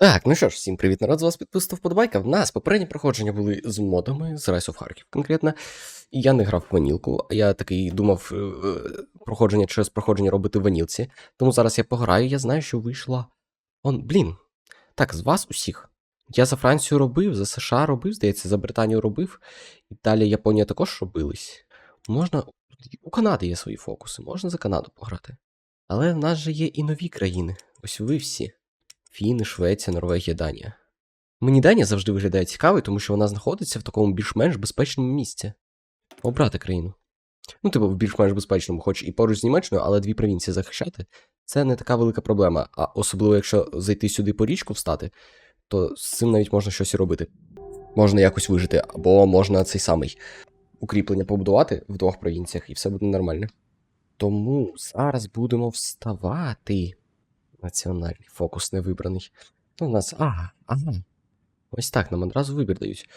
Так, ну що ж, всім привіт, народ, з вас підписав вподобайка. В нас попередні проходження були з модами, з Rise of Харків конкретно. І я не грав в ванілку, я такий думав е, е, проходження через проходження робити в ванілці. Тому зараз я пограю, я знаю, що вийшла. Он, блін. Так, з вас усіх. Я за Францію робив, за США робив, здається, за Британію робив. Італія, Японія також робились. Можна. У Канади є свої фокуси, можна за Канаду пограти. Але в нас же є і нові країни. Ось ви всі. Фіни, Швеція, Норвегія, Данія. Мені Данія завжди виглядає цікавою, тому що вона знаходиться в такому більш-менш безпечному місці. Обрати країну. Ну, типу, в більш-менш безпечному, хоч і поруч з Німеччиною, але дві провінції захищати це не така велика проблема. А особливо, якщо зайти сюди по річку встати, то з цим навіть можна щось і робити. Можна якось вижити, або можна цей самий укріплення побудувати в двох провінціях, і все буде нормально. Тому зараз будемо вставати. Національний фокус не вибраний. Ну, у нас. Ага, ага. Ось так, нам одразу вибір дають.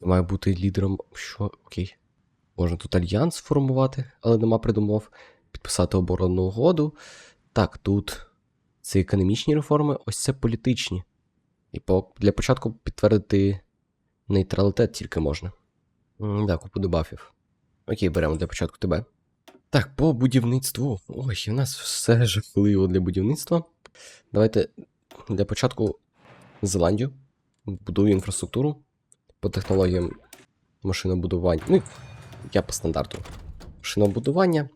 Має бути лідером. Що? Окей. Можна тут альянс формувати, але нема придумав. Підписати оборонну угоду. Так, тут це економічні реформи, ось це політичні. І по, для початку підтвердити нейтралітет тільки можна. Да, купу дебафів. Окей, беремо для початку тебе. Так, по будівництву. Ой, у нас все жахливо для будівництва. Давайте для початку Зеландію. Будую інфраструктуру по технологіям машинобудування. Ну, я по стандарту. Машинобудування,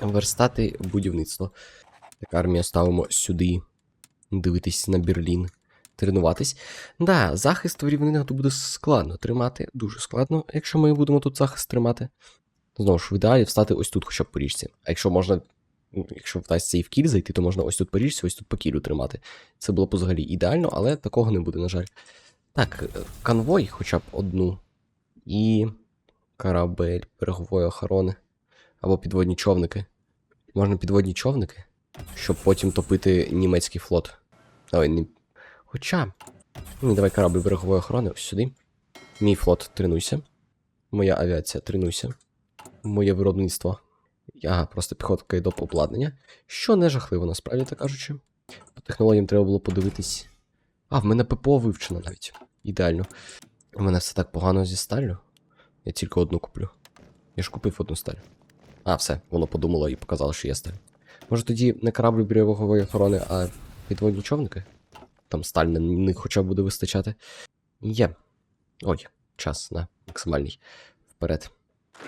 верстати будівництво. Так, армію ставимо сюди. Дивитись на Берлін. Тренуватись. Да, захист в рівнинах тут буде складно тримати. Дуже складно, якщо ми будемо тут захист тримати. Знову ж, в ідеалі встати ось тут хоча б по річці. А якщо можна якщо вдасться і в кіль зайти, то можна ось тут по ось тут по кілю тримати. Це було б взагалі ідеально, але такого не буде, на жаль. Так, е, конвой хоча б одну. І корабель берегової охорони. Або підводні човники. Можна підводні човники, щоб потім топити німецький флот. Ой, не... Хоча. Ну, давай корабль берегової охорони, ось сюди. Мій флот тренуйся. Моя авіація тренуйся. Моє виробництво. Ага, просто піхотка і доп обладнання. Що не жахливо, насправді так кажучи. По технологіям треба було подивитись. А, в мене ППО вивчено навіть. Ідеально. У мене все так погано зі сталлю. Я тільки одну куплю. Я ж купив одну сталь. А, все, воно подумало і показало, що є сталь. Може тоді не корабль берегової охорони, а підводні човники? Там сталь на них хоча б буде вистачати. Є. Ой, час на максимальний. Вперед.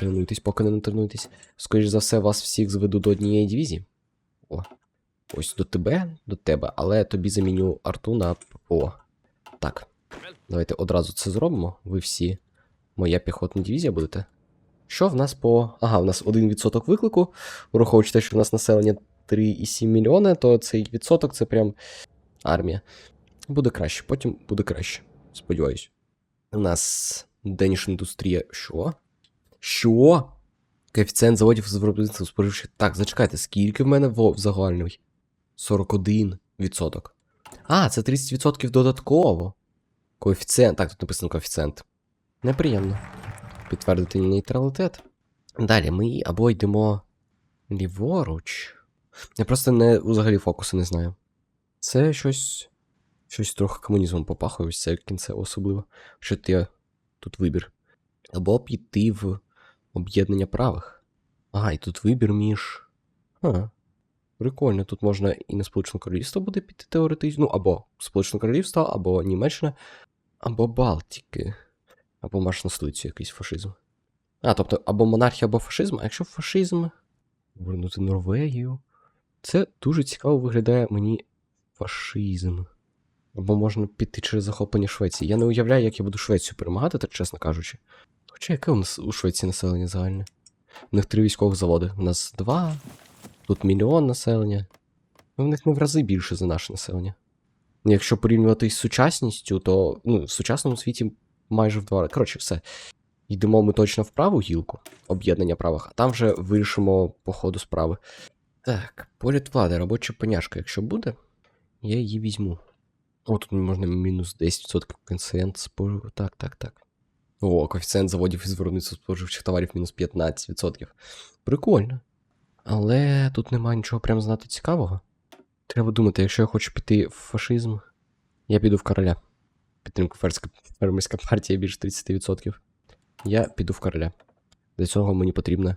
Тренуйтесь, поки не натренуєтесь. Скоріш за все, вас всіх зведу до однієї дивізії. О. Ось до тебе, до тебе, але тобі заміню арту на ППО. Так. Давайте одразу це зробимо. Ви всі. Моя піхотна дивізія будете. Що в нас по. Ага, в нас 1% виклику. Враховуючи те, що в нас населення 3,7 мільйони, то цей відсоток це прям армія. Буде краще, потім буде краще. Сподіваюсь. У нас Danish індустрія. Що? Що? Коефіцієнт заводів з виробництва споживчих. Так, зачекайте, скільки в мене в загальний? 41%. А, це 30% додатково. Коефіцієнт. Так, тут написано коефіцієнт. Неприємно. Підтвердити нейтралітет. Далі ми або йдемо ліворуч. Я просто не взагалі фокусу не знаю. Це щось. Щось трохи комунізмом попахує, ось це кінце особливо. Що ти тут вибір. Або піти в об'єднання правих. Ага, і тут вибір між. А, прикольно, тут можна і на Сполучене Королівство буде піти теоретично. Ну, або Сполучене Королівство, або Німеччина, або Балтики. Або марш на столицю якийсь фашизм. А, тобто, або монархія, або фашизм, а якщо фашизм. Вернути Норвегію. Це дуже цікаво виглядає мені фашизм. Або можна піти через захоплення Швеції. Я не уявляю, як я буду Швецію перемагати, так чесно кажучи. Хоча яке у нас у Швеції населення загальне? У них три військових заводи. У нас два, тут мільйон населення. Ну, в них не в рази більше за наше населення. Якщо порівнювати з сучасністю, то ну, в сучасному світі майже в два рази. Коротше, все. Йдемо ми точно в праву гілку об'єднання правих, а там вже вирішимо по ходу справи. Так, політ влади, робоча поняшка, якщо буде, я її візьму. О, тут можна мінус 10% коефіцієнт спожив. Так, так, так. О, коефіцієнт заводів із виробництва споживчих товарів мінус 15%. Прикольно. Але тут немає нічого прям знато цікавого. Треба думати, якщо я хочу піти в фашизм, Я піду в короля. Підтримка фермерська партія більше 30%. Я піду в короля. Для цього мені потрібно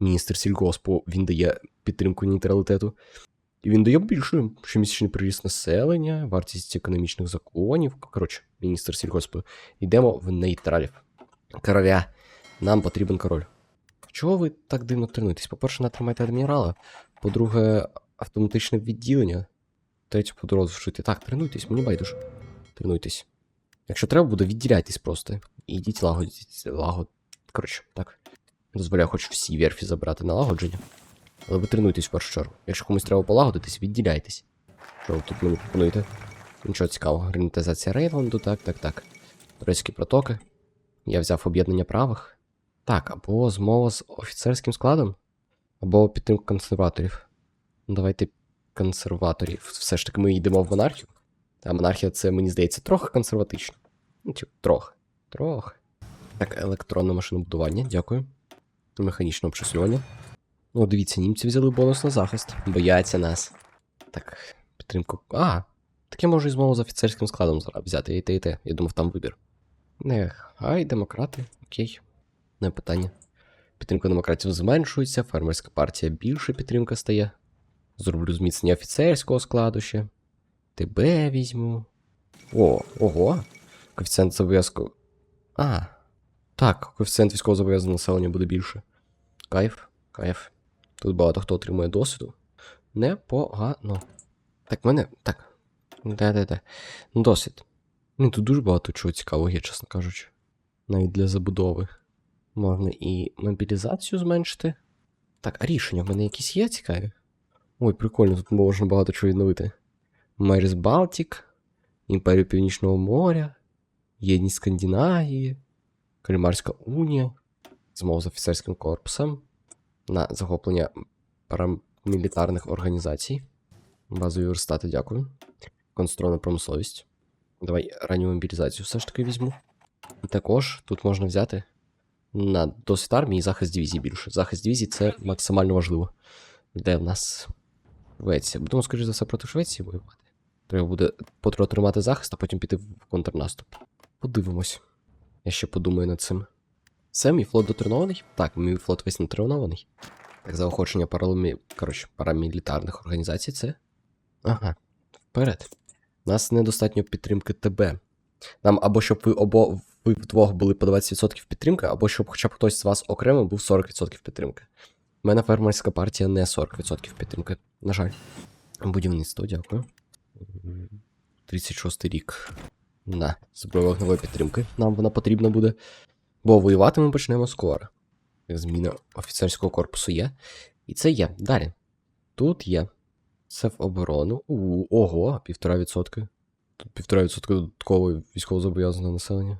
міністр сільгоспу. Він дає підтримку нейтралітету. І він дає більше щомісячний приріст населення, вартість економічних законів. Коротше, міністр сільгоспу. Йдемо в нейтралів. Короля. Нам потрібен король. Чого ви так дивно тренуєтесь? По-перше, натримайте адмірала. По-друге, автоматичне відділення. Третє подорожчити. Так, тренуйтесь, мені байдуже. Тренуйтесь. Якщо треба буде, відділяйтесь просто. І йдіть лагодіть. Лагод. Коротше, так. Дозволяю хоч всі верфі забрати налагодження. Але ви тренуйтесь в першу чергу. Якщо комусь треба полагодитись, відділяйтесь. Що ви тут мені пропонуєте? Нічого цікавого. Герметизація Рейнланду, так, так, так. Турецькі протоки. Я взяв об'єднання правих. Так, або змова з офіцерським складом, або підтримка консерваторів. Ну, Давайте консерваторів. Все ж таки ми йдемо в монархію. А монархія це, мені здається, трохи консерватично. Ну, типу, трохи. Трохи. Так, електронне машинобудування, дякую. Механічне обчислювання. Ну, дивіться, німці взяли бонус на захист. Бояться нас. Так, підтримку. А, так я можу і змову з офіцерським складом взяти і те, і те. Я думав, там вибір. Нехай, демократи, окей. Не питання. Підтримка демократів зменшується, фермерська партія більше підтримка стає. Зроблю зміцнення офіцерського складу ще. Тебе візьму. О, ого. Коефіцієнт зобов'язку. А. Так, коефіцієнт військового зобов'язаного населення буде більше. Кайф, кайф. Тут багато хто отримує досвіду. Непогано. Так, мене. Так. Де-де-де. Ну, досвід. Ну, тут дуже багато чого цікавого є, чесно кажучи. Навіть для забудови. Можна і мобілізацію зменшити. Так, а рішення в мене якісь є цікаві? Ой, прикольно, тут можна багато чого відновити. Меріс Балтік, Імперію Північного моря, Єдність Скандинавії, Кальмарська унія, змова з офіцерським корпусом на захоплення парамілітарних організацій. Базові верстати, дякую. Конструйна промисловість. Давай ранню мобілізацію все ж таки візьму. Також тут можна взяти на досвід армії і захист дивізії більше. Захист дивізії це максимально важливо. Де в нас Швеція? Будемо, скоріш за все, проти Швеції воювати. Треба буде потроху тримати захист, а потім піти в контрнаступ. Подивимось. Я ще подумаю над цим. Все, мій флот дотренований? Так, мій флот весь натренований. Так, заохочення паралемі... Коротше, парамілітарних організацій це. Ага, вперед. Нас недостатньо підтримки ТБ. Нам або щоб ви обо ви вдвох були по 20% підтримки, або щоб хоча б хтось з вас окремо був 40% підтримки. У мене фермерська партія не 40% підтримки. На жаль. Будівництво, дякую. 36 рік. На, зброя вогневої підтримки. Нам вона потрібна буде. Бо воювати ми почнемо скоро. Зміна офіцерського корпусу є. І це є. Далі. Тут є. Це в оборону. У, ого, півтора відсотки. Тут півтора відсотка додатково військовозобов'язаного населення.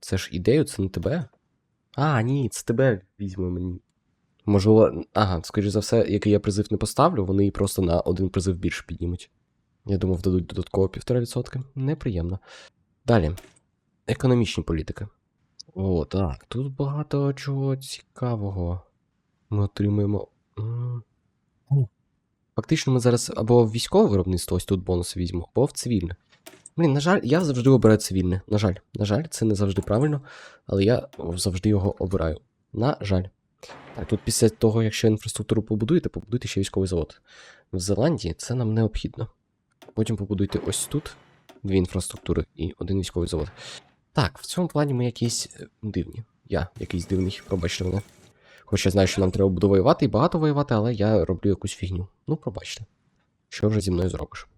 Це ж ідею, це не тебе? А, ні, це тебе візьме мені. Можливо, ага, скоріш за все, який я призив не поставлю, вони її просто на один призив більше піднімуть. Я думав, дадуть додатково півтора відсотка. Неприємно. Далі. Економічні політики. О, так, тут багато чого цікавого. Ми отримуємо. Фактично, ми зараз або в військове виробництво ось тут бонуси візьмемо, або в цивільне. Блін, на жаль, я завжди обираю цивільне. На жаль, на жаль, це не завжди правильно, але я завжди його обираю. На жаль. Так, тут після того, якщо інфраструктуру побудуєте, побудуйте ще військовий завод. В Зеландії це нам необхідно. Потім побудуйте ось тут дві інфраструктури і один військовий завод. Так, в цьому плані ми якісь е, дивні. Я якийсь дивний, пробачте мене. Хоч я знаю, що нам треба буде воювати і багато воювати, але я роблю якусь фігню. Ну, пробачте. Що вже зі мною зробиш?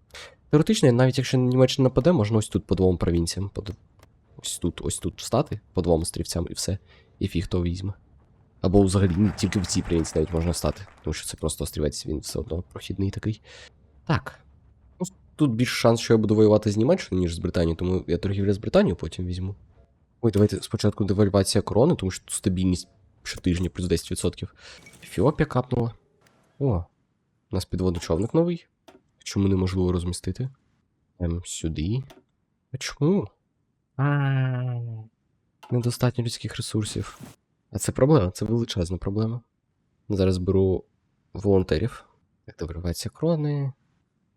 Теоретично, навіть якщо Німеччина нападе, можна ось тут по двом провінціям. По... Ось тут, ось тут встати, по двом острівцям і все. І фіг хто візьме. Або взагалі тільки в цій провінції навіть можна встати, тому що це просто острівець, він все одно прохідний такий. Так. Тут більше шанс, що я буду воювати з Німеччиною, ніж з Британією, тому я торгівлю з Британією потім візьму. Ой, давайте спочатку девальвація корони, тому що тут стабільність щотижня плюс 10%. Ефіопія капнула. О, у нас підводний човник новий. Чому неможливо розмістити? Ем, сюди. А чому? Недостатньо людських ресурсів. А це проблема, це величезна проблема. Зараз беру волонтерів. Так, девальвація крони.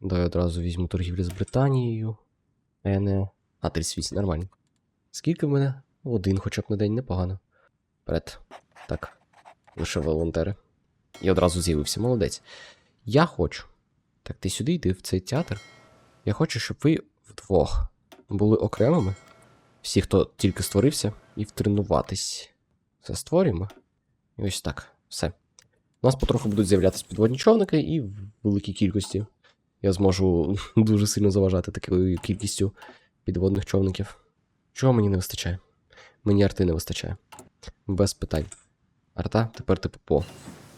Давай одразу візьму торгівлю з Британією. А я не. А, 38, нормально. Скільки в мене? Один хоча б на день непогано. Вперед. Так. Лише волонтери. І одразу з'явився, молодець. Я хочу. Так, ти сюди йди, в цей театр. Я хочу, щоб ви вдвох були окремими. Всі, хто тільки створився, і втренуватись. Все створюємо. І ось так. Все. У нас потроху будуть з'являтися підводні човники і в великій кількості. Я зможу дуже сильно заважати такою кількістю підводних човників. Чого мені не вистачає? Мені арти не вистачає. Без питань. Арта, тепер ти ППО.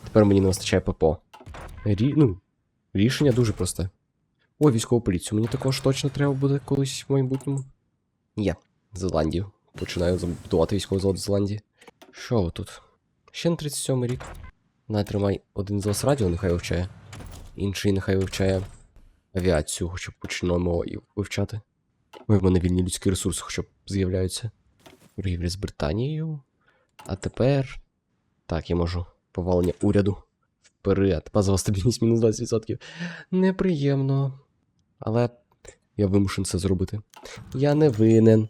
Тепер мені не вистачає ППО. Рі... Ну, рішення дуже просте. О, військову поліцію. Мені також точно треба буде колись в майбутньому. Є. Зеландію. Починаю забудувати військовий завод в Зеландії. Що ви тут? Ще на 37 рік. Натримай один з вас радіо, нехай вивчає. Інший нехай вивчає авіацію, хоча б почнемо вивчати. Ой, в мене вільні людські ресурси, хоча б з'являються. Торгівля з Британією. А тепер. Так, я можу. Повалення уряду. Вперед. Базова стабільність мінус 20%. Неприємно. Але я вимушений це зробити. Я не винен.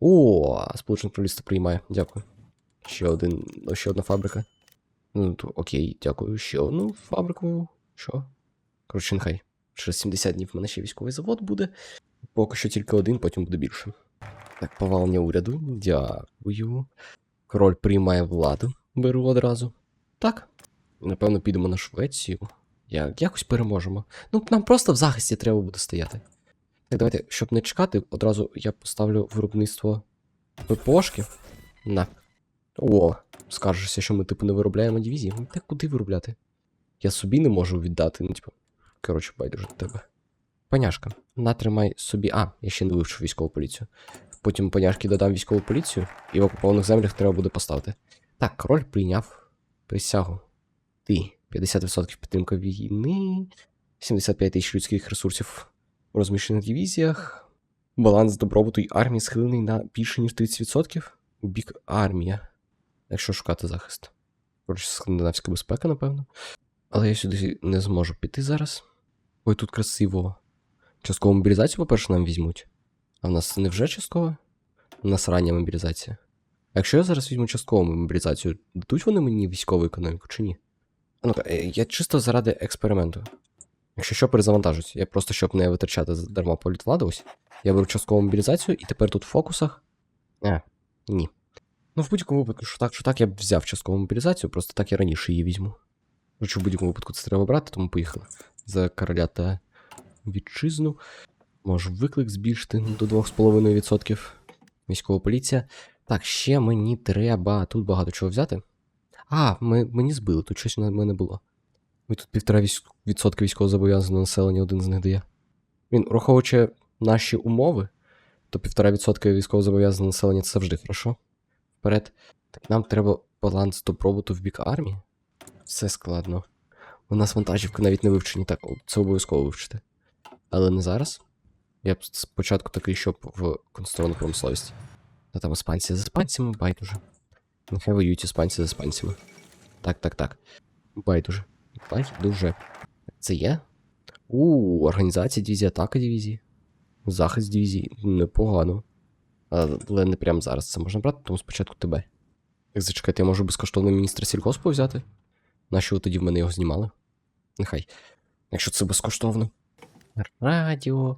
О, Сполучене Королівство приймає. Дякую. Ще один, ще одна фабрика. Ну, то, окей, дякую. Ще одну фабрику. Що? Коротше, нехай. Через 70 днів в мене ще військовий завод буде. Поки що тільки один, потім буде більше. Так, повалення уряду. Дякую. Король приймає владу. Беру одразу. Так. Напевно, підемо на Швецію. Як? Якось переможемо. Ну, нам просто в захисті треба буде стояти. Так, давайте, щоб не чекати, одразу я поставлю виробництво ППОшки. На. О, скаржишся, що ми, типу, не виробляємо дивізії. Так куди виробляти? Я собі не можу віддати, ну, типу. Коротше, байдуже тебе. Паняшка, натримай собі. А, я ще не вивчив військову поліцію. Потім паняшки додам військову поліцію, і в окупованих землях треба буде поставити. Так, король прийняв присягу. Ти 50% підтримка війни, 75 тисяч людських ресурсів у розміщених дивізіях. Баланс добробуту й армії схилений на більше, ніж 30% у бік армія. Якщо шукати захист. Коротше, скандинавська безпека, напевно. Але я сюди не зможу піти зараз. Ой, тут красиво. Часткову мобілізацію, по-перше, нам візьмуть. А в нас не вже часткова? У нас рання мобілізація. А якщо я зараз візьму часткову мобілізацію, дадуть вони мені військову економіку чи ні? Е, я чисто заради експерименту. Якщо що, перезавантажусь, я просто щоб не витрачати дарма політвладу ось. Я беру часткову мобілізацію, і тепер тут в фокусах. А, ні. Ну, в будь-якому випадку, що так, що так, я б взяв часткову мобілізацію, просто так я раніше її візьму. Короче, в будь-якому випадку це треба брати, тому поїхали. За короля та вітчизну. Можу виклик збільшити до 2,5%. Військова поліція. Так, ще мені треба тут багато чого взяти. А, ми, мені збили, тут щось на мене було. Ми тут півтора відсотка військовозобов'язаного населення один з них дає. Він, враховуючи наші умови, то півтора відсотка військовозобов'язаного населення це завжди хорошо. Вперед. Так нам треба баланс добробуту в бік армії. Все складно. У нас вантажівки навіть не вивчені, так, це обов'язково вивчити. Але не зараз. Я б спочатку такий, щоб в конструктивну промисловість. Та там іспанці з іспанцями, байдуже. Нехай воюють іспанці з іспанцями. Так, так, так. Байдуже. Байдуже. Це є? У, організація дивізії, атака дивізії. Захист дивізії. Непогано. Але не прямо зараз це можна брати, тому спочатку тебе. Так, зачекайте, я можу безкоштовно міністра сільгоспу взяти? Нащо ви тоді в мене його знімали? Нехай. Якщо це безкоштовно. Радіо.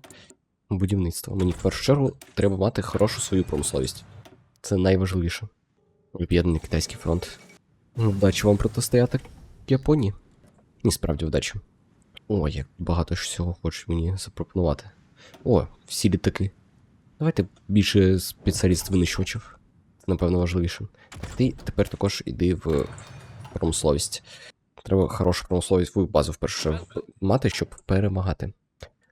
Будівництво. Мені в першу чергу треба мати хорошу свою промисловість. Це найважливіше. Об'єднаний китайський фронт. Вдачі вам протистояти Японії. І справді вдачі. О, як багато ж всього хочуть мені запропонувати. О, всі літаки. Давайте більше спеціаліст винищувачів. Це, напевно, важливіше. Ти тепер також іди в промисловість. Треба хорошу промисловість базу в першу чергу мати, щоб перемагати.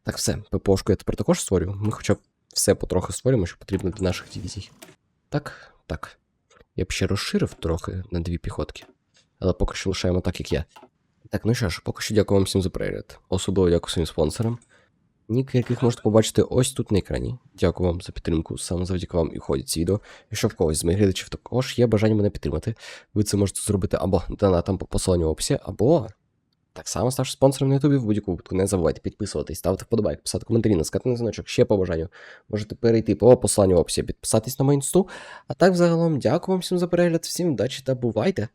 Так, все, ППОшку я тепер також створю. Ми хоча б все потроху створюємо, що потрібно для наших дивізій. Так, так. Я б ще розширив трохи на дві піхотки. Але поки що лишаємо так, як я. Так, ну що ж, поки що дякую вам всім за перегляд. Особливо дякую своїм спонсорам. Ніки, яких можете побачити ось тут на екрані. Дякую вам за підтримку. Саме завдяки вам і ходять ці відео. Якщо в когось з моїх глядачів також є бажання мене підтримати, ви це можете зробити або донатом по посиланню в описі, або Так само ставши спонсором на Ютубі в будь-якому випадку. Не забувайте підписуватись, ставити вподобайки, писати коментарі, наскати на дзвіночок, ще по бажанню. Можете перейти по посиланню в описі, підписатись на мою інсту. А так, взагалом, дякую вам всім за перегляд, всім удачі та бувайте!